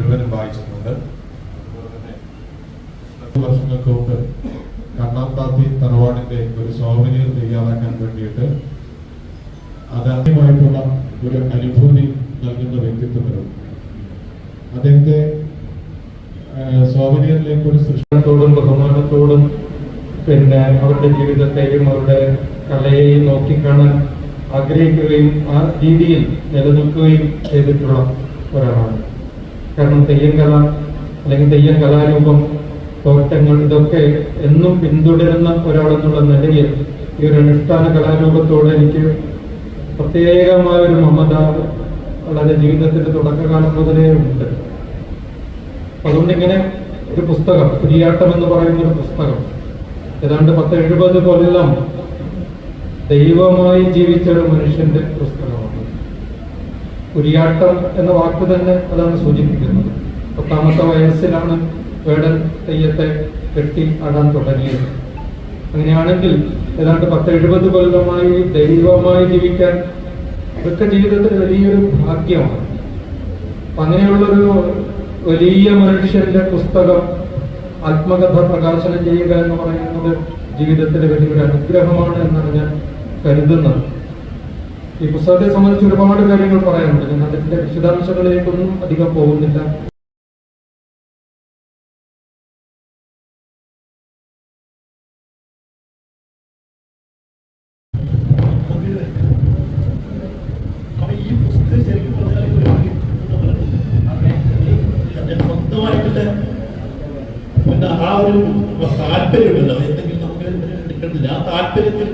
മുഴുവനും വായിച്ചിട്ടുണ്ട്. വർഷങ്ങൾക്ക് മുമ്പ് കണ്ണാപ്പാത്തി തറവാടിന്റെ ഒരു സോവനീർ തയ്യാറാക്കാൻ വേണ്ടിയിട്ട് അത് ആദ്യമായിട്ടുള്ള ഒരു അനുഭൂതി നൽകുന്ന വ്യക്തിത്വങ്ങളും അദ്ദേഹത്തെ സോവനീറിലേക്ക് ഒരു സൃഷ്ടത്തോടും ബഹുമാനത്തോടും പിന്നെ അവരുടെ ജീവിതത്തെയും അവരുടെ കലയെയും നോക്കിക്കാണാൻ ആഗ്രഹിക്കുകയും ആ രീതിയിൽ നിലനിൽക്കുകയും ചെയ്തിട്ടുള്ള ഒരാളാണ്. കാരണം തെയ്യം കല അല്ലെങ്കിൽ തെയ്യം കലാരൂപം തോറ്റങ്ങൾ ഇതൊക്കെ എന്നും പിന്തുടരുന്ന ഒരാളെന്നുള്ള നിലയിൽ ഈ ഒരു അനുഷ്ഠാന കലാരൂപത്തോട് എനിക്ക് പ്രത്യേകമായ ഒരു മമത വളരെ ജീവിതത്തിന്റെ തുടക്കകാലം മുതലേ ഉണ്ട്. അതുകൊണ്ട് ഇങ്ങനെ ഒരു പുസ്തകം കുരിയാട്ടം എന്ന് പറയുന്ന ഒരു പുസ്തകം ഏതാണ്ട് പത്ത് എഴുപത് കൊല്ലം ദൈവമായി ജീവിച്ച ഒരു മനുഷ്യന്റെ കുരിയാട്ടം എന്ന വാക്ക് തന്നെ അതാണ് സൂചിപ്പിക്കുന്നത്. പത്താമത്തെ വയസ്സിലാണ് വേടൻ തെയ്യത്തെ കെട്ടി ആടാൻ തുടങ്ങിയത്. അങ്ങനെയാണെങ്കിൽ ഏതാണ്ട് പത്ത് എഴുപത് കൊല്ലമായി ദൈവമായി ജീവിക്കാൻ ഇതൊക്കെ ജീവിതത്തിൽ വലിയൊരു ഭാഗ്യമാണ്. അങ്ങനെയുള്ളൊരു വലിയ മനുഷ്യന്റെ പുസ്തകം ആത്മകഥ പ്രകാശനം ചെയ്യുക എന്ന് പറയുന്നത് ജീവിതത്തിലെ വലിയൊരു അനുഗ്രഹമാണ് എന്നാണ് ഞാൻ കരുതുന്നത്. ഈ പുസ്തകത്തെ സംബന്ധിച്ച് ഒരുപാട് കാര്യങ്ങൾ പറയാനുണ്ട്. ഞാൻ അതിന്റെ വിശദാംശങ്ങളിലേക്കൊന്നും അധികം പോകുന്നില്ല. ആ ഒരു താല്പര്യമുണ്ടല്ലോ? എന്തെങ്കിലും നമുക്ക് എടുക്കണ്ടില്ല ആ താല്പര്യത്തിൽ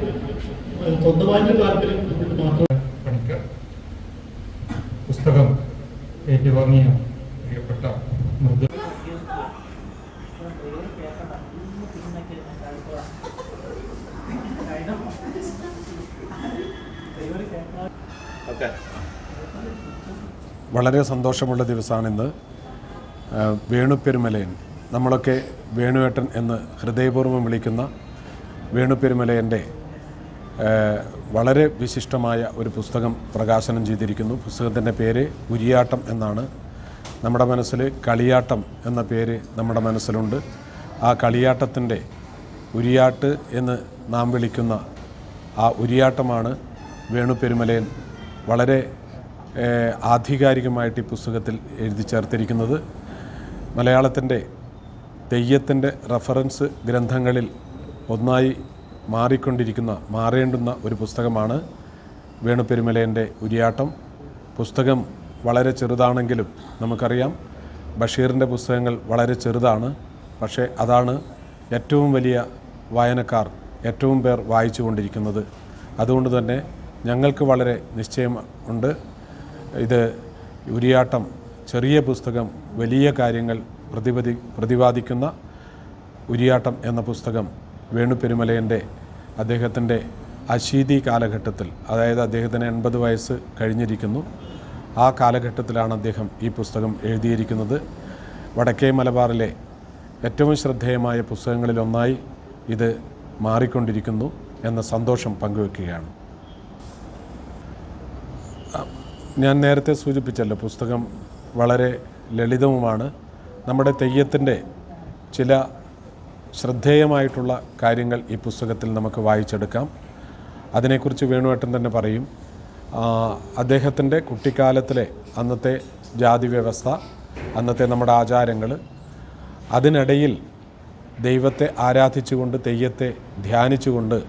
സ്വന്തമായിട്ട് താല്പര്യം മാത്രം പുസ്തകം ഏറ്റുവാങ്ങിയ പ്രിയപ്പെട്ട വളരെ സന്തോഷമുള്ള ദിവസമാണിന്ന്. വേണുപെരുമലയൻ നമ്മളൊക്കെ വേണുവേട്ടൻ എന്ന് ഹൃദയപൂർവം വിളിക്കുന്ന വേണു പെരുമലയന്റെ ആ, വളരെ വിശിഷ്ടമായ ഒരു പുസ്തകം പ്രകാശനം ചെയ്തിരിക്കുന്നു. പുസ്തകത്തിന്റെ പേര് ഉരിയാട്ടം എന്നാണ്. നമ്മുടെ മനസ്സിൽ കളിയാട്ടം എന്ന പേര് നമ്മുടെ മനസ്സിലുണ്ട്. ആ കളിയാട്ടത്തിന്റെ ഉരിയാട്ട് എന്ന് നാം വിളിക്കുന്ന ആ ഉരിയാട്ടമാണ് വേണു പെരുമലയൻ വളരെ ആധികാരികമായിട്ട് ഈ പുസ്തകത്തിൽ എഴുതി ചേർത്തിരിക്കുന്നത്. മലയാളത്തിന്റെ തെയ്യത്തിന്റെ റഫറൻസ് ഗ്രന്ഥങ്ങളിൽ ഒന്നായി മാറിക്കൊണ്ടിരിക്കുന്ന മാറേണ്ടുന്ന ഒരു പുസ്തകമാണ് വേണു പെരുമലയന്റെ ഉരിയാട്ടം. പുസ്തകം വളരെ ചെറുതാണെങ്കിലും നമുക്കറിയാം ബഷീറിന്റെ പുസ്തകങ്ങൾ വളരെ ചെറുതാണ്. പക്ഷേ അതാണ് ഏറ്റവും വലിയ വായനക്കാർ ഏറ്റവും പേർ വായിച്ചു കൊണ്ടിരിക്കുന്നത് അതുകൊണ്ട് തന്നെ ഞങ്ങൾക്ക് വളരെ നിശ്ചയം ഉണ്ട്. ഇത് ഉരിയാട്ടം ചെറിയ പുസ്തകം വലിയ കാര്യങ്ങൾ പ്രതിപതി പ്രതിപാദിക്കുന്ന ഉരിയാട്ടം എന്ന പുസ്തകം വേണു പെരുമലയന്റെ അദ്ദേഹത്തിന്റെ അശീതി കാലഘട്ടത്തിൽ അതായത് അദ്ദേഹത്തിന് എൺപത് വയസ്സ് കഴിഞ്ഞിരിക്കുന്നു. ആ കാലഘട്ടത്തിലാണ് അദ്ദേഹം ഈ പുസ്തകം എഴുതിയിരിക്കുന്നത്. വടക്കേ മലബാറിലെ ഏറ്റവും ശ്രദ്ധേയമായ പുസ്തകങ്ങളിലൊന്നായി ഇത് മാറിക്കൊണ്ടിരിക്കുന്നു എന്ന സന്തോഷം പങ്കുവെക്കുകയാണ്. ഞാൻ നേരത്തെ സൂചിപ്പിച്ചല്ലോ പുസ്തകം വളരെ ലളിതവുമാണ്. നമ്മുടെ തെയ്യത്തിന്റെ ചില ശ്രദ്ധേയമായിട്ടുള്ള കാര്യങ്ങൾ ഈ പുസ്തകത്തിൽ നമുക്ക് വായിച്ചെടുക്കാം. അതിനെക്കുറിച്ച് വേണുവേട്ടൻ തന്നെ പറയും. അദ്ദേഹത്തിന്റെ കുട്ടിക്കാലത്തിലെ അന്നത്തെ ജാതി വ്യവസ്ഥ അന്നത്തെ നമ്മുടെ ആചാരങ്ങൾ അതിനിടയിൽ ദൈവത്തെ ആരാധിച്ചുകൊണ്ട് തെയ്യത്തെ ധ്യാനിച്ചുകൊണ്ട്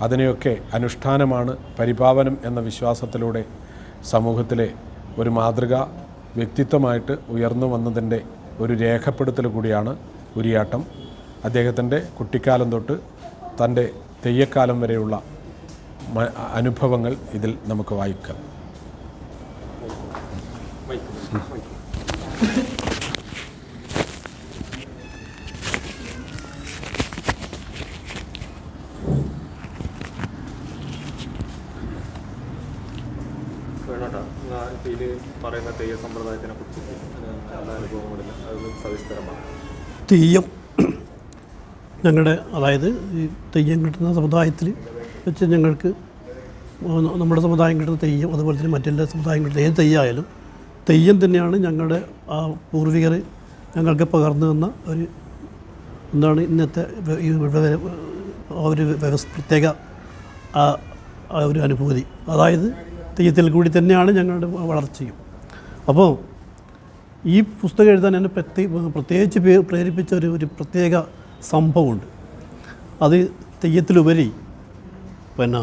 അതിനെയൊക്കെ അനുഷ്ഠാനമാണ് പരിപാവനം എന്ന വിശ്വാസത്തിലൂടെ സമൂഹത്തിലെ ഒരു മാതൃക വ്യക്തിത്വമായിട്ട് ഉയർന്നു വന്നതിന്റെ ഒരു രേഖപ്പെടുത്തൽ കൂടിയാണ് ഉരിയാട്ടം. അദ്ദേഹത്തിന്റെ കുട്ടിക്കാലം തൊട്ട് തന്റെ തെയ്യക്കാലം വരെയുള്ള അനുഭവങ്ങൾ ഇതിൽ നമുക്ക് വായിക്കാം. വേണോട്ടാ ഇതിൽ പറയുന്ന തെയ്യ സമ്പ്രദായത്തിനെ കുറിച്ച് അത് സവിസ്തരമാണ്? തെയ്യം ഞങ്ങളുടെ അതായത് ഈ തെയ്യം കിട്ടുന്ന സമുദായത്തിൽ വെച്ച് ഞങ്ങൾക്ക് നമ്മുടെ സമുദായം കിട്ടുന്ന തെയ്യം അതുപോലെ തന്നെ മറ്റെല്ലാ സമുദായം കിട്ടുന്ന ഏത് തെയ്യമായാലും തെയ്യം തന്നെയാണ് ഞങ്ങളുടെ ആ പൂർവികർ ഞങ്ങൾക്ക് പകർന്നു തന്ന ഒരു എന്താണ് ഇന്നത്തെ ഈ ഒരു പ്രത്യേക ആ ഒരു അനുഭൂതി. അതായത് തെയ്യത്തിൽ കൂടി തന്നെയാണ് ഞങ്ങളുടെ വളർച്ചയും. അപ്പോൾ ഈ പുസ്തകം എഴുതാൻ എന്നെ പ്രത്യേ പ്രത്യേകിച്ച് പ്രേരിപ്പിച്ച ഒരു ഒരു പ്രത്യേക സംഭവമുണ്ട്. അത് തെയ്യത്തിലുപരി പിന്നെ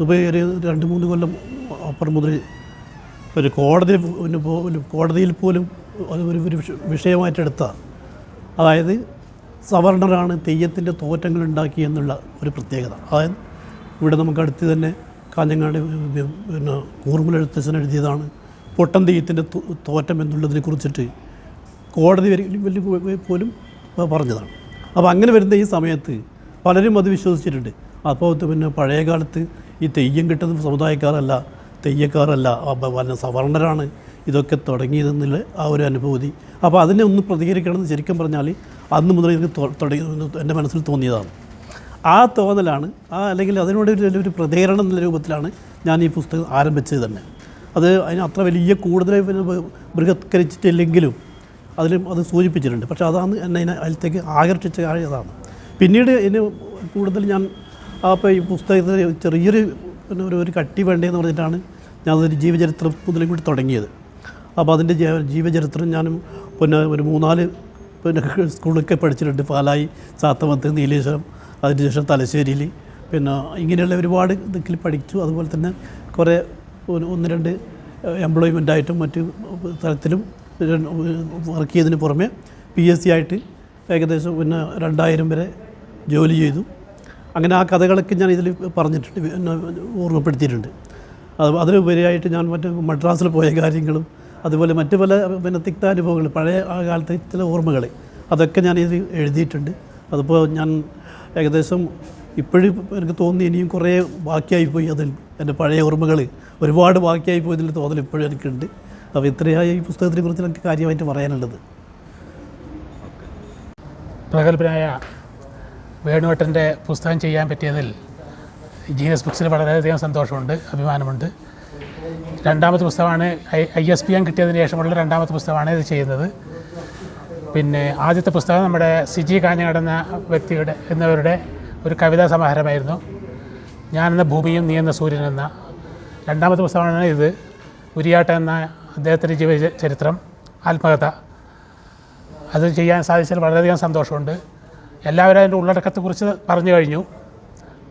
ഇപ്പോൾ ഒരു രണ്ട് മൂന്ന് കൊല്ലം അപ്പുറം മുതൽ ഒരു കോടതി കോടതിയിൽ പോലും അത് ഒരു ഒരു വിഷ- വിഷയമായിട്ടെടുത്ത അതായത് സവർണറാണ് തെയ്യത്തിന്റെ തോറ്റങ്ങൾ ഉണ്ടാക്കി എന്നുള്ള ഒരു പ്രത്യേകത. അതായത് ഇവിടെ നമുക്ക് അടുത്ത് തന്നെ കാഞ്ഞങ്ങാട് പിന്നെ കൂർമുലെഴുത്തച്ഛൻ എഴുതിയതാണ് പൊട്ടൻ തെയ്യത്തിന്റെ തോറ്റം എന്നുള്ളതിനെ കുറിച്ചിട്ട് കോടതി വരെ പോലും പറഞ്ഞതാണ്. അപ്പോൾ അങ്ങനെ വരുന്ന ഈ സമയത്ത് പലരും അത് വിശ്വസിച്ചിട്ടുണ്ട്. അപ്പോൾ പിന്നെ പഴയ കാലത്ത് ഈ തെയ്യം കിട്ടുന്ന സമുദായക്കാരല്ല തെയ്യക്കാരല്ല പിന്നെ സവർണരാണ് ഇതൊക്കെ തുടങ്ങിയതെന്നുള്ള ആ ഒരു അനുഭൂതി. അപ്പോൾ അതിനെ ഒന്ന് പ്രതികരിക്കണമെന്ന് ശരിക്കും പറഞ്ഞാൽ അന്ന് മുതൽ എനിക്ക് തുടങ്ങി എന്റെ മനസ്സിൽ തോന്നിയതാണ്. ആ തോന്നലാണ് ആ അല്ലെങ്കിൽ അതിനോട് ഒരു ഒരു പ്രതികരണം എന്നുള്ള രൂപത്തിലാണ് ഞാൻ ഈ പുസ്തകം ആരംഭിച്ചത് തന്നെ. അത് അതിന് അത്ര വലിയ കൂടുതൽ ബൃഹത്കരിച്ചിട്ടില്ലെങ്കിലും അതിലും അത് സൂചിപ്പിച്ചിട്ടുണ്ട്. പക്ഷേ അതാണ് എന്നെ അതിനെ അതിലത്തേക്ക് ആകർഷിച്ച കാര്യം അതാണ് പിന്നീട് ഇതിന് കൂടുതൽ ഞാൻ അപ്പോൾ ഈ പുസ്തകത്തിൽ ചെറിയൊരു പിന്നെ ഒരു ഒരു കട്ടി വേണ്ടതെന്ന് പറഞ്ഞിട്ടാണ് ഞാൻ അതൊരു ജീവചരിത്രം മുതലും കൂടി തുടങ്ങിയത്. അപ്പോൾ അതിന്റെ ജീവ- ജീവചരിത്രം ഞാനും പിന്നെ ഒരു മൂന്നാൽ പിന്നെ സ്കൂളൊക്കെ പഠിച്ചിട്ടുണ്ട്. പാലായി സാത്തമത്ത് നീലേശ്വരം അതിനുശേഷം തലശ്ശേരിയിൽ പിന്നെ ഇങ്ങനെയുള്ള ഒരുപാട് ഇതിൽ പഠിച്ചു. അതുപോലെ തന്നെ കുറേ ഒന്ന് രണ്ട് എംപ്ലോയ്മെന്റ് ആയിട്ടും മറ്റു തലത്തിലും വർക്ക് ചെയ്തതിന് പുറമെ പി എസ് സി ആയിട്ട് ഏകദേശം പിന്നെ രണ്ടായിരം വരെ ജോലി ചെയ്തു. അങ്ങനെ ആ കഥകളൊക്കെ ഞാൻ ഇതിൽ പറഞ്ഞിട്ടുണ്ട് പിന്നെ ഓർമ്മപ്പെടുത്തിയിട്ടുണ്ട്. അത് അതിലുപരിയായിട്ട് ഞാൻ മറ്റേ മദ്രാസിൽ പോയ കാര്യങ്ങളും അതുപോലെ മറ്റു പല പിന്നെ തിക്താനുഭവങ്ങൾ പഴയ ആ കാലത്തെ ചില ഓർമ്മകൾ അതൊക്കെ ഞാൻ ഇതിൽ എഴുതിയിട്ടുണ്ട്. അതിപ്പോൾ ഞാൻ ഏകദേശം ഇപ്പോഴും എനിക്ക് തോന്നി ഇനിയും കുറേ ബാക്കിയായിപ്പോയി അതിൽ എന്റെ പഴയ ഓർമ്മകൾ ഒരുപാട് ബാക്കിയായിപ്പോയി ഇതിൽ തോന്നൽ ഇപ്പോഴും എനിക്കുണ്ട്. അപ്പോൾ ഇത്രയായി ഈ പുസ്തകത്തിനെ കുറിച്ച് എനിക്ക് കാര്യമായിട്ട് പറയാനുള്ളത്. പ്രഗത്ഭനായ വേണുവേട്ടന്റെ പുസ്തകം ചെയ്യാൻ പറ്റിയതിൽ ജീനസ് ബുക്സിൽ വളരെയധികം സന്തോഷമുണ്ട് അഭിമാനമുണ്ട്. രണ്ടാമത്തെ പുസ്തകമാണ് ഐ എസ് പി എം കിട്ടിയതിന് ശേഷമുള്ള രണ്ടാമത്തെ പുസ്തകമാണ് ഇത് ചെയ്യുന്നത്. പിന്നെ ആദ്യത്തെ പുസ്തകം നമ്മുടെ സിജി കാഞ്ഞങ്ങാട് എന്ന വ്യക്തിയുടെ എന്നവരുടെ ഒരു കവിതാ സമാഹാരമായിരുന്നു. ഞാനെന്ന ഭൂമിയും നീ എന്ന സൂര്യൻ എന്ന രണ്ടാമത്തെ പുസ്തകമാണ് ഇത്. ഉരിയാട്ട എന്ന അദ്ദേഹത്തിന്റെ ജീവ ചരിത്രം ആത്മകഥ. അത് ചെയ്യാൻ സാധിച്ചതിൽ വളരെയധികം സന്തോഷമുണ്ട്. എല്ലാവരും അതിന്റെ ഉള്ളടക്കത്തെക്കുറിച്ച് പറഞ്ഞു കഴിഞ്ഞു.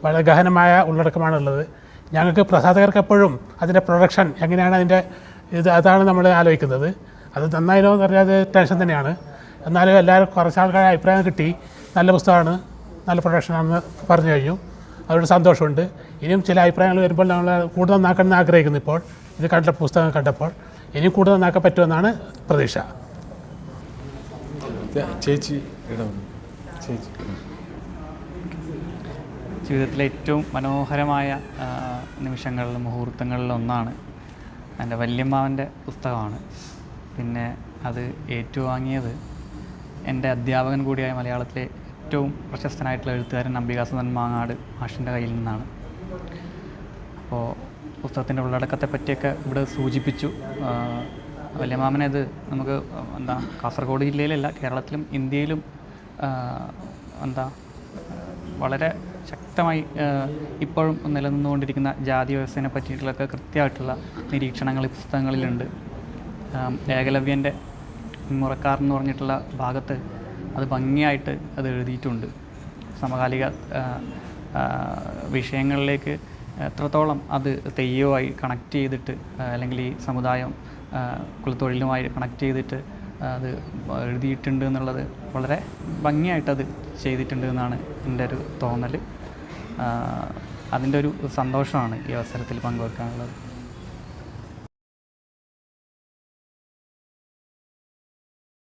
വളരെ ഗഹനമായ ഉള്ളടക്കമാണുള്ളത്. ഞങ്ങൾക്ക് പ്രസാധകർക്ക് എപ്പോഴും അതിന്റെ പ്രൊഡക്ഷൻ എങ്ങനെയാണ് അതിന്റെ ഇത് അതാണ് നമ്മൾ ആലോചിക്കുന്നത്. അത് നന്നായാലോ എന്ന് പറഞ്ഞാൽ അത് ടെൻഷൻ തന്നെയാണ്. എന്നാലും എല്ലാവരും കുറച്ച് ആൾക്കാരുടെ അഭിപ്രായം കിട്ടി. നല്ല പുസ്തകമാണ് നല്ല പ്രൊഡക്ഷനാണെന്ന് പറഞ്ഞു കഴിഞ്ഞു. അതുകൊണ്ട് സന്തോഷമുണ്ട്. ഇനിയും ചില അഭിപ്രായങ്ങൾ വരുമ്പോൾ നമ്മൾ കൂടുതൽ നന്നാക്കണമെന്ന് ആഗ്രഹിക്കുന്നു ഇപ്പോൾ. ഇത് കണ്ട പുസ്തകം കണ്ടപ്പോൾ ഇനി കൂടുതൽ നന്നാക്കാൻ പറ്റുമെന്നാണ് പ്രതീക്ഷ. ചേച്ചി ചേച്ചി. ജീവിതത്തിലെ ഏറ്റവും മനോഹരമായ നിമിഷങ്ങളിലും മുഹൂർത്തങ്ങളിലും മുഹൂർത്തങ്ങളിൽ ഒന്നാണ് എന്റെ വല്യമ്മാവന്റെ പുസ്തകമാണ്. പിന്നെ അത് ഏറ്റുവാങ്ങിയത് എന്റെ അധ്യാപകൻ കൂടിയായ മലയാളത്തിലെ ഏറ്റവും പ്രശസ്തനായിട്ടുള്ള എഴുത്തുകാരൻ അംബികാസുന്ദൻ മാങ്ങാട് മാഷിന്റെ കയ്യിൽ നിന്നാണ്. അപ്പോൾ പുസ്തകത്തിന്റെ ഉള്ളടക്കത്തെ പറ്റിയൊക്കെ ഇവിടെ സൂചിപ്പിച്ചു. വല്യമാമനെ ഇത് നമുക്ക് എന്താ കാസർഗോഡ് ജില്ലയിലല്ല കേരളത്തിലും ഇന്ത്യയിലും എന്താ വളരെ ശക്തമായി ഇപ്പോഴും നിലനിന്നുകൊണ്ടിരിക്കുന്ന ജാതി വ്യവസ്ഥയെ പറ്റിയിട്ടുള്ളൊക്കെ കൃത്യമായിട്ടുള്ള നിരീക്ഷണങ്ങൾ ഈ പുസ്തകങ്ങളിലുണ്ട്. ഏകലവ്യന്റെ മുറക്കാർ എന്ന് പറഞ്ഞിട്ടുള്ള ഭാഗത്ത് അത് ഭംഗിയായിട്ട് അത് എഴുതിയിട്ടുണ്ട്. സമകാലിക വിഷയങ്ങളിലേക്ക് എത്രത്തോളം അത് തെയ്യവുമായി കണക്ട് ചെയ്തിട്ട് അല്ലെങ്കിൽ ഈ സമുദായം കുലത്തൊഴിലുമായി കണക്ട് ചെയ്തിട്ട് അത് എഴുതിയിട്ടുണ്ട് എന്നുള്ളത് വളരെ ഭംഗിയായിട്ടത് ചെയ്തിട്ടുണ്ട് എന്നാണ് എന്റെ ഒരു തോന്നൽ അതിന്റെ ഒരു സന്തോഷമാണ് ഈ അവസരത്തിൽ പങ്കുവെക്കാനുള്ളത്.